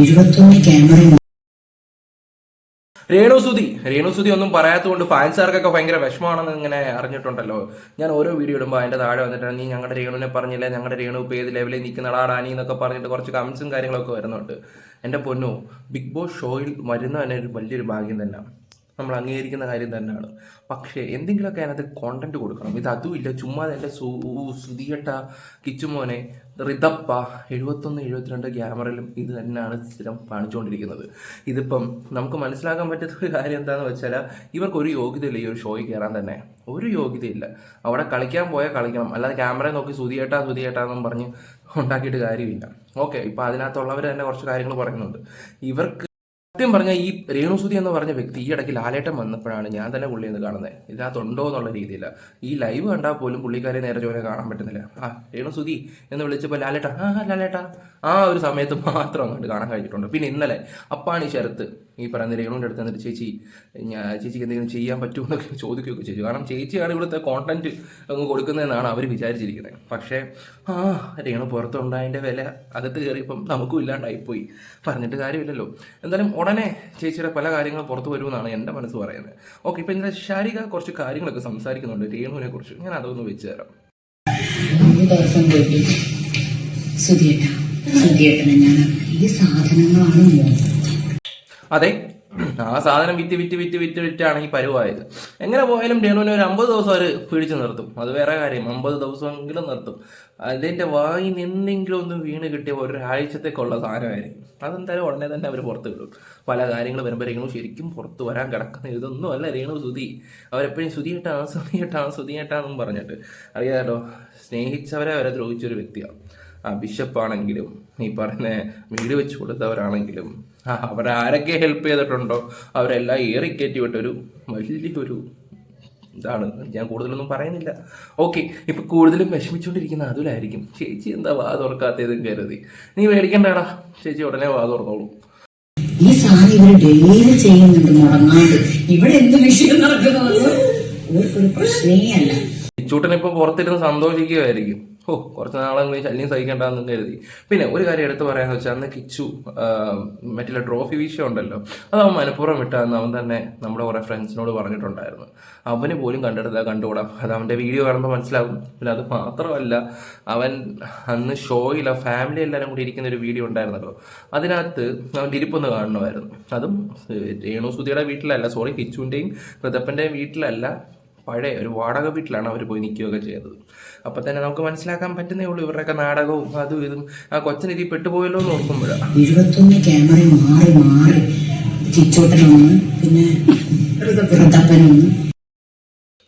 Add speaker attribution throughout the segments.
Speaker 1: എഴുപത്തൊന്ന് ക്യാമറ
Speaker 2: രേണുസുതി രേണുസുതി ഒന്നും പറയാത്തതുകൊണ്ട് ഫാൻസാർക്കൊക്കെ ഭയങ്കര വിഷമമാണെന്ന് ഇങ്ങനെ അറിഞ്ഞിട്ടുണ്ടല്ലോ. ഞാൻ ഓരോ വീഡിയോ ഇടുമ്പോൾ അതിന്റെ താഴെ വന്നിട്ടാണ് നീ ഞങ്ങളുടെ രേണുവിനെ പറഞ്ഞില്ല? ഞങ്ങളുടെ രേണു ഇപ്പോൾ ഏത് ലെവലിൽ നിൽക്കുന്നടാ റാണി എന്നൊക്കെ പറഞ്ഞിട്ട് കുറച്ച് കമൻസും കാര്യങ്ങളൊക്കെ വരുന്നുണ്ട്. എന്റെ പൊന്നു ബിഗ് ബോസ് ഷോയിൽ വരുന്ന തന്നെ ഒരു വലിയൊരു ഭാഗ്യം തന്നെയാണ് നമ്മൾ അംഗീകരിക്കുന്ന കാര്യം തന്നെയാണ്. പക്ഷേ എന്തെങ്കിലുമൊക്കെ അതിനകത്ത് കോണ്ടന്റ് കൊടുക്കണം. ഇത് അതുമില്ല. ചുമ്മാ എന്റെ സു കിച്ചുമോനെ റിതപ്പ എഴുപത്തൊന്ന് എഴുപത്തിരണ്ട് ക്യാമറയിലും ഇത് തന്നെയാണ് സ്ഥിരം കാണിച്ചുകൊണ്ടിരിക്കുന്നത്. ഇതിപ്പം നമുക്ക് മനസ്സിലാക്കാൻ പറ്റുന്ന ഒരു കാര്യം എന്താണെന്ന് വെച്ചാൽ ഇവർക്ക് ഒരു യോഗ്യതയില്ല ഈ ഒരു ഷോയിൽ കയറാൻ തന്നെ. ഒരു യോഗ്യതയില്ല. അവിടെ കളിക്കാൻ പോയാൽ കളിക്കണം. അല്ലാതെ ക്യാമറ നോക്കി സുതിയേട്ടാ സുതിയേട്ടാ പറഞ്ഞ് ഉണ്ടാക്കിയിട്ട് കാര്യമില്ല. ഓക്കെ ഇപ്പം അതിനകത്തുള്ളവർ തന്നെ കുറച്ച് കാര്യങ്ങൾ പറയുന്നുണ്ട്. ഇവർക്ക് സത്യം പറഞ്ഞാൽ ഈ രേണുസുതി എന്ന് പറഞ്ഞ വ്യക്തി ഈ ഇടയ്ക്ക് ലാലേട്ടം വന്നപ്പോഴാണ് ഞാൻ തന്നെ പുള്ളി എന്ന് കാണുന്നത് ഇതിനകത്തുണ്ടോ എന്നുള്ള രീതിയിൽ ഈ ലൈവ് കണ്ടാൽ പോലും പുള്ളിക്കാരെ നേരെ ജോലി കാണാൻ പറ്റുന്നില്ല. ആ രേണുസുതി എന്ന് വിളിച്ചപ്പോൾ ലാലേട്ട ആ ലാലേട്ട. ആ ഒരു സമയത്ത് മാത്രം അങ്ങോട്ട് കാണാൻ കഴിഞ്ഞിട്ടുണ്ട്. പിന്നെ ഇന്നലെ അപ്പാണ് ഈ ശരത്ത് ഈ പറയുന്ന രേണുവിന്റെ അടുത്ത് എന്നിട്ട് ചേച്ചി ഞാൻ ചേച്ചിക്ക് എന്തെങ്കിലും ചെയ്യാൻ പറ്റുമോ എന്നൊക്കെ ചോദിക്കുകയൊക്കെ ചെയ്തു. കാരണം ചേച്ചിയാണ് ഇവിടുത്തെ കോണ്ടന്റ് അങ്ങ് കൊടുക്കുന്നതെന്നാണ് അവർ വിചാരിച്ചിരിക്കുന്നത് പക്ഷേ ആ രേണു പുറത്തുണ്ടായതിന്റെ വില അകത്ത് കയറിയപ്പം നമുക്കും ഇല്ലാണ്ടായിപ്പോയി. പറഞ്ഞിട്ട് കാര്യമില്ലല്ലോ. എന്തായാലും ഉടനെ ചേച്ചിയുടെ പല കാര്യങ്ങളും പുറത്തു വരുമെന്നാണ് എന്റെ മനസ്സ് പറയുന്നത്. ഓക്കെ ഇപ്പം ഇന്നലെ ശാരിക കുറച്ച് കാര്യങ്ങളൊക്കെ സംസാരിക്കുന്നുണ്ട്. രേണുവിനെ കുറിച്ച്. ഞാൻ അതൊന്ന് വെച്ച് തരാം.
Speaker 1: ഒരു സുധിയേട്ട സുധിയേട്ടനെ ഞാൻ ഈ സാധനങ്ങളാണ്
Speaker 2: അതെ ആ സാധനം വിറ്റ് വിറ്റ് വിറ്റ് വിറ്റ് വിറ്റാണ് ഈ പരുവായത്. എങ്ങനെ പോയാലും ഡേണുവിനെ ഒരു അമ്പത് ദിവസം അവർ പിടിച്ചു നിർത്തും. അത് വേറെ കാര്യം. അമ്പത് ദിവസമെങ്കിലും നിർത്തും. അതിന്റെ വായിൽ നിന്നെങ്കിലും ഒന്ന് വീണ് കിട്ടിയ ഒരാഴ്ചത്തേക്കുള്ള സാധനമായിരിക്കും. അതെന്തായാലും ഉടനെ തന്നെ അവർ പുറത്ത് വിടും. പല കാര്യങ്ങൾ വരുമ്പോൾ രേണു ശരിക്കും പുറത്ത് വരാൻ കിടക്കുന്ന ഇതൊന്നും അല്ല രേണു സുതി അവരെപ്പോഴും സുതിയേട്ടാണ് സുതിയേട്ടാണ് സുതിയേട്ടാണെന്നും പറഞ്ഞിട്ട്. അറിയാമല്ലോ സ്നേഹിച്ചവരെ അവരെ ദ്രോഹിച്ചൊരു വ്യക്തിയാണ് ആ ബിഷപ്പാണെങ്കിലും ഈ പറഞ്ഞ വീട് വെച്ച് കൊടുത്തവരാണെങ്കിലും അവരാരൊക്കെ ഹെൽപ്പ് ചെയ്തിട്ടുണ്ടോ അവരെല്ലാം ഏറിക്കയറ്റി വിട്ടൊരു വലിയൊരു ഇതാണ്. ഞാൻ കൂടുതലൊന്നും പറയുന്നില്ല. ഓക്കെ ഇപ്പൊ കൂടുതലും വിഷമിച്ചുകൊണ്ടിരിക്കുന്ന അതുലായിരിക്കും. ചേച്ചി എന്താ വാ തുറക്കാത്തതും കരുതി. നീ മേടിക്കണ്ടാടാ ചേച്ചി ഉടനെ വാ തുറന്നോളൂ.
Speaker 1: ഈ സാധനം ഇവർ ഡെയിലി ചെയ്യുന്നുണ്ട് മുടങ്ങാണ്ട് ഇവിടെ എന്ത് വിഷയം നടക്കുന്നത് ഇവർക്കൊരു പ്രശ്നേ അല്ല.
Speaker 2: ചൂട്ടനിപ്പോ ഇപ്പൊ പുറത്തിരുന്ന് സന്തോഷിക്കുകയായിരിക്കും ഓ കുറച്ച് നാളെങ്കിലും ശല്യം സഹിക്കേണ്ടെന്ന് കരുതി. പിന്നെ ഒരു കാര്യം എടുത്ത് പറയാന്ന് വെച്ചാൽ അന്ന് കിച്ചു മറ്റുള്ള ട്രോഫി വിഷയം ഉണ്ടല്ലോ. അത് അവൻ മനഃപൂർവം വിട്ടാന്ന് അവൻ തന്നെ നമ്മുടെ കുറെ ഫ്രണ്ട്സിനോട് പറഞ്ഞിട്ടുണ്ടായിരുന്നു. അവന് പോലും കണ്ടെടുത്താൽ കണ്ടുകൂടാം. അത് അവന്റെ വീഡിയോ കാണുമ്പോൾ മനസ്സിലാകും. പിന്നെ അത് മാത്രമല്ല അവൻ അന്ന് ഷോയിൽ ആ ഫാമിലി എല്ലാവരും കൂടി ഇരിക്കുന്ന ഒരു വീഡിയോ ഉണ്ടായിരുന്നല്ലോ. അതിനകത്ത് അവന്റെ ഇരിപ്പൊന്ന് കാണണമായിരുന്നു അതും രേണു സുധിയുടെ വീട്ടിലല്ല സോറി കിച്ചുവിന്റെയും കൃതപ്പന്റെയും വീട്ടിലല്ല പഴയ ഒരു വാടക വീട്ടിലാണ് അവർ പോയി നിൽക്കുകയൊക്കെ ചെയ്തത്. അപ്പം തന്നെ നമുക്ക് മനസ്സിലാക്കാൻ പറ്റുന്നേ ഉള്ളൂ ഇവരുടെയൊക്കെ നാടകവും അതും ഇതും. ആ കൊച്ചിന് ഇതിൽ പെട്ടുപോയല്ലോ എന്ന് ഓർക്കുമ്പോഴാണ്
Speaker 1: ക്യാമറ മാറി മാറി ചിച്ചോട്ടനൊന്ന് പിന്നെ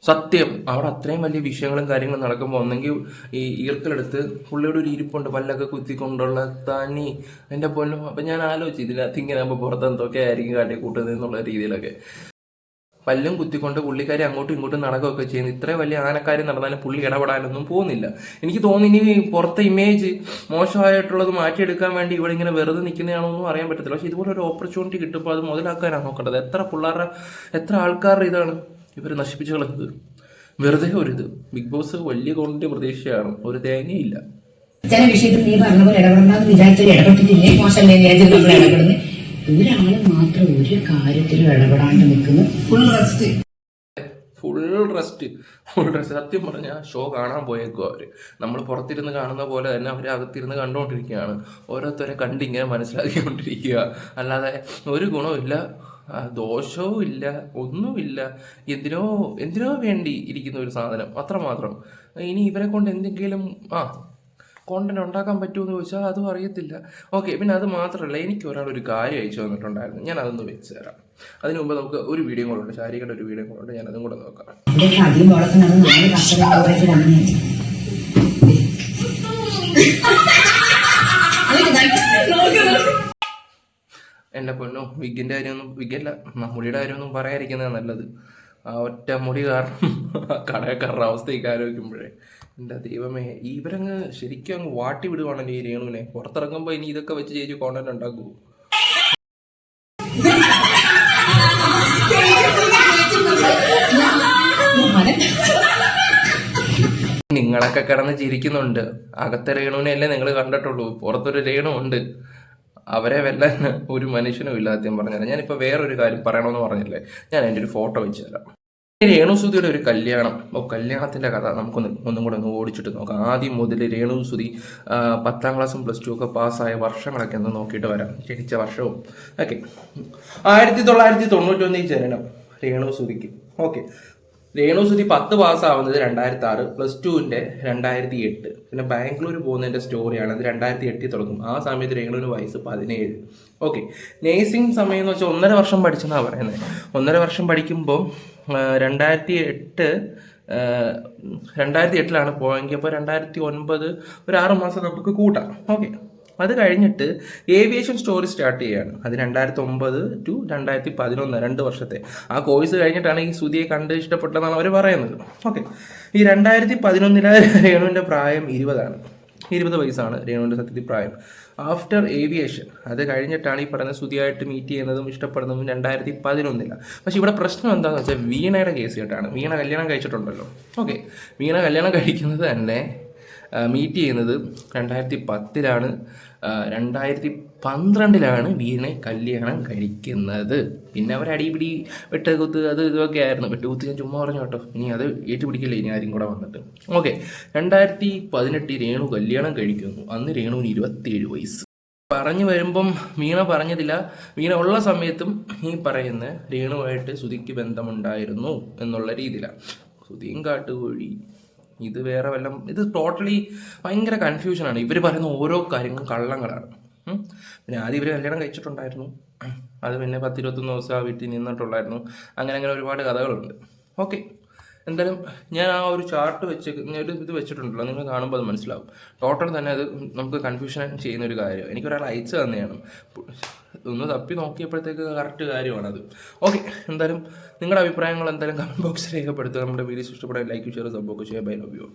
Speaker 2: സത്യം അവിടെ അത്രയും വലിയ വിഷയങ്ങളും കാര്യങ്ങളും നടക്കുമ്പോൾ ഒന്നെങ്കിൽ ഈ ഈർക്കലെടുത്ത് പുള്ളിയുടെ ഒരു ഇരിപ്പുണ്ട് പല്ലൊക്കെ കുത്തിക്കൊണ്ടുള്ള തനി. എന്റെ പൊന്നും അപ്പം ഞാൻ ആലോചിച്ചു ഇതിനകത്ത് ഇങ്ങനെ ആകുമ്പോൾ പുറത്തെന്തൊക്കെ ആയിരിക്കും കാട്ടി കൂട്ടുന്നത് എന്നുള്ള രീതിയിലൊക്കെ. പല്ലും കുത്തിക്കൊണ്ട് പുള്ളിക്കാരി അങ്ങോട്ടും ഇങ്ങോട്ടും നടക്കുകയൊക്കെ ചെയ്യുന്നു. ഇത്ര വലിയ ആനക്കാര്യം നടന്നാലും പുള്ളി ഇടപെടാനൊന്നും പോകുന്നില്ല. എനിക്ക് തോന്നുന്നു ഇനി പുറത്തെ ഇമേജ് മോശമായിട്ടുള്ളത് മാറ്റിയെടുക്കാൻ വേണ്ടി ഇവിടെ ഇങ്ങനെ വെറുതെ നിൽക്കുന്നതാണോന്നും അറിയാൻ പറ്റത്തില്ല. പക്ഷെ ഇതുപോലെ ഒരു ഓപ്പർച്യൂണിറ്റി കിട്ടുമ്പോൾ അത് മുതലാക്കാനാണ് നോക്കേണ്ടത്. എത്ര പിള്ളേരുടെ എത്ര ആൾക്കാരുടെ ഇതാണ് ഇവർ നശിപ്പിച്ചു കളഞ്ഞത്? വെറുതെ ഒരു ഇത്. ബിഗ് ബോസ് വലിയ ക്വാണ്ടിറ്റി പ്രതീക്ഷയാണ്. ഒരു തേങ്ങയില്ല.
Speaker 1: ചില വിഷയത്തിൽ നീ പറഞ്ഞ പോലെ ഇടപെടണമെന്ന് വിചാരിച്ചാൽ ഇടപെട്ടിട്ടില്ലേ? നമ്മൾ ഇടപെടുന്നത്. മാത്രം ഒരു കാര്യത്തിലും ഇടപെടാണ്ട് നിൽക്കുന്നു. Full rest
Speaker 2: full rest full rest സത്യം പറഞ്ഞാൽ ഷോ കാണാൻ പോയേക്കും അവർ നമ്മൾ പുറത്തിരുന്ന് കാണുന്ന പോലെ തന്നെ അവർ അകത്തിരുന്ന് കണ്ടുകൊണ്ടിരിക്കുകയാണ് ഓരോരുത്തരെ കണ്ടിങ്ങനെ മനസ്സിലാക്കിക്കൊണ്ടിരിക്കുക. അല്ലാതെ ഒരു ഗുണവുമില്ല ആ, ദോഷവും ഇല്ല ഒന്നുമില്ല. എന്തിനോ എന്തിനോ വേണ്ടി ഇരിക്കുന്ന ഒരു സാധനം. അത്രമാത്രം. ഇനി ഇവരെ കൊണ്ട് എന്തെങ്കിലും ആ കോണ്ടന്റ് ഉണ്ടാക്കാൻ പറ്റുമെന്ന് ചോദിച്ചാൽ അതും അറിയത്തില്ല. ഓക്കെ പിന്നെ അത് മാത്രമല്ല എനിക്ക് ഒരാൾ ഒരു കാര്യം അയച്ചു തന്നിട്ടുണ്ടായിരുന്നു. ഞാൻ അതൊന്ന് വെച്ച് തരാം. അതിന് മുമ്പ് നമുക്ക് ഒരു വീഡിയോ കൂടെ ഉണ്ട്. ശാരികയുടെ ഒരു വീഡിയോ കൂടെ ഉണ്ട്. ഞാൻ അതും കൂടെ നോക്കാം.
Speaker 1: എന്റെ
Speaker 2: എന്റെ പൊന്നോ വിഗിന്റെ കാര്യമൊന്നും വിഗല്ല മുടിയുടെ കാര്യമൊന്നും പറയാതിരിക്കുന്നതാണ് നല്ലത്. ആ ഒറ്റ മുടി കാരണം അവസ്ഥ കടയക്കാരുടെ കാര്യം ആലോചിക്കുമ്പോഴേ. എന്റെ ദൈവമേ ഇവരങ്ങ് ശരിക്കും അങ്ങ് വാട്ടി വിടുവാണെങ്കിൽ ഈ രേണുവിനെ. പുറത്തിറങ്ങുമ്പോൾ ഇനി ഇതൊക്കെ വെച്ച് ചേച്ചി കോണ്ടന്റ് ഉണ്ടാക്കൂ നിങ്ങളൊക്കെ കിടന്ന് ചിരിക്കുന്നുണ്ട്. അകത്തെ രേണുവിനെ അല്ലേ നിങ്ങൾ കണ്ടിട്ടുള്ളൂ. പുറത്തൊരു രേണു ഉണ്ട് അവരെ വല്ല ഒരു മനുഷ്യനും ഇല്ല പറഞ്ഞു തരാം ഞാനിപ്പോൾ വേറൊരു കാര്യം പറയണമെന്ന് പറഞ്ഞില്ലേ? ഞാൻ എന്റെ ഒരു ഫോട്ടോ വെച്ച് തരാം. രേണുസുതിയുടെ ഒരു കല്യാണം. ഓ കല്യാണത്തിന്റെ കഥ നമുക്കൊന്ന് ഒന്നും കൂടെ ഒന്ന് ഓടിച്ചിട്ട് നോക്കാം. ആദ്യം മുതൽ രേണുസുതി പത്താം ക്ലാസ്സും പ്ലസ് ടു ഒക്കെ പാസ്സായ വർഷങ്ങളൊക്കെ ഒന്ന് നോക്കിയിട്ട് വരാം. ജനിച്ച വർഷവും. ഓക്കെ. ആയിരത്തി തൊള്ളായിരത്തി തൊണ്ണൂറ്റൊന്നിൽ ജനനം രേണുസുതിക്ക്. ഓക്കെ. രേണുസുതി പത്ത് പാസ്സാവുന്നത് രണ്ടായിരത്തി ആറ് പ്ലസ് ടുവിന്റെ രണ്ടായിരത്തി എട്ട് പിന്നെ ബാംഗ്ലൂർ പോകുന്നതിന്റെ സ്റ്റോറിയാണ് അത് രണ്ടായിരത്തി എട്ടിൽ തുടങ്ങും. ആ സമയത്ത് രേണുവിന് വയസ്സ് പതിനേഴ്. ഓക്കെ നേഴ്സിംഗ് സമയം എന്ന് വെച്ചാൽ ഒന്നര വർഷം പഠിച്ചെന്നാണ് പറയുന്നത്. ഒന്നര വർഷം പഠിക്കുമ്പോൾ രണ്ടായിരത്തി എട്ട് രണ്ടായിരത്തി എട്ടിലാണ് പോയെങ്കിൽ. അപ്പോൾ രണ്ടായിരത്തി ഒൻപത് ഒരു ആറ് മാസം നമുക്ക് കൂട്ടാം. ഓക്കെ അത് കഴിഞ്ഞിട്ട് ഏവിയേഷൻ സ്റ്റോറി സ്റ്റാർട്ട് ചെയ്യുകയാണ് അത് രണ്ടായിരത്തി ഒമ്പത് ടു രണ്ടായിരത്തി പതിനൊന്ന് രണ്ട് വർഷത്തെ. ആ കോഴ്സ് കഴിഞ്ഞിട്ടാണ് ഈ സുതിയെ കണ്ട് ഇഷ്ടപ്പെട്ടതെന്നാണ് അവർ പറയുന്നത്. ഓക്കെ ഈ രണ്ടായിരത്തി പതിനൊന്നിലെ രേണുവിന്റെ പ്രായം ഇരുപതാണ്. ഇരുപത് വയസ്സാണ് രേണുവിന്റെ സത്യത്തിൽ പ്രായം. ആഫ്റ്റർ ഏവിയേഷൻ അത് കഴിഞ്ഞിട്ടാണ് ഈ പറഞ്ഞ സുതിയായിട്ട് മീറ്റ് ചെയ്യുന്നതും ഇഷ്ടപ്പെടുന്നതും രണ്ടായിരത്തി പതിനൊന്നിലാണ് പക്ഷേ ഇവിടെ പ്രശ്നം എന്താണെന്ന് വെച്ചാൽ വീണയുടെ കേസ് കേട്ടാണ്. വീണ കല്യാണം കഴിച്ചിട്ടുണ്ടല്ലോ. ഓക്കെ വീണ കല്യാണം കഴിക്കുന്നത് തന്നെ മീറ്റ് ചെയ്യുന്നത് രണ്ടായിരത്തി പത്തിലാണ് രണ്ടായിരത്തി പന്ത്രണ്ടിലാണ് വീണെ കല്യാണം കഴിക്കുന്നത്. പിന്നെ അവർ അടിപിടി വെട്ടുകുത്ത് അത് ഇതൊക്കെ ആയിരുന്നു. വെട്ടുകുത്ത് ഞാൻ ചുമ്മാ പറഞ്ഞു കേട്ടോ. ഇനി അത് ഏറ്റുപിടിക്കില്ല. ഇനി ആരും കൂടെ വന്നിട്ട്. ഓക്കെ രണ്ടായിരത്തി പതിനെട്ടിൽ രേണു കല്യാണം കഴിക്കുന്നു. അന്ന് രേണുവിന് ഇരുപത്തിയേഴ് വയസ്സ്. പറഞ്ഞു വരുമ്പം വീണ പറഞ്ഞതില്ല. വീണ ഉള്ള സമയത്തും ഈ പറയുന്ന രേണുവായിട്ട് ശ്രുതിക്ക് ബന്ധമുണ്ടായിരുന്നു എന്നുള്ള രീതിയിലാണ് ശ്രുതിയും കാട്ടുകോഴി. ഇത് വേറെ വല്ലം ഇത് ടോട്ടലി ഭയങ്കര കൺഫ്യൂഷനാണ് ഇവർ പറയുന്ന ഓരോ കാര്യങ്ങളും കള്ളങ്ങളാണ്. പിന്നെ ആദ്യം ഇവർ കല്യാണം കഴിച്ചിട്ടുണ്ടായിരുന്നു. അത് പിന്നെ പത്തിരുപത്തൊന്ന് ദിവസം ആ വീട്ടിൽ നിന്നിട്ടുണ്ടായിരുന്നു അങ്ങനെ അങ്ങനെ ഒരുപാട് കഥകളുണ്ട്. ഓക്കെ എന്തായാലും ഞാൻ ആ ഒരു ചാർട്ട് വെച്ച് ഒരു ഇത് വെച്ചിട്ടുണ്ടല്ലോ നിങ്ങൾ കാണുമ്പോൾ അത് മനസ്സിലാവും. ടോട്ടൽ തന്നെ അത് നമുക്ക് കൺഫ്യൂഷൻ ചെയ്യുന്ന ഒരു കാര്യം എനിക്കൊരാൾ അയച്ചു തന്നെയാണ്. ഒന്ന് തപ്പി നോക്കിയപ്പോഴത്തേക്ക് കറക്റ്റ് കാര്യമാണത്. ഓക്കെ എന്തായാലും നിങ്ങളുടെ അഭിപ്രായങ്ങൾ എന്തായാലും കമന്റ് ബോക്സിൽ രേഖപ്പെടുത്തുക. നമ്മുടെ വീഡിയോസ് ഇഷ്ടപ്പെടാൻ ലൈക്ക് ഷെയർ സബ്ബോക്ക് ചെയ്യുക. Bye love you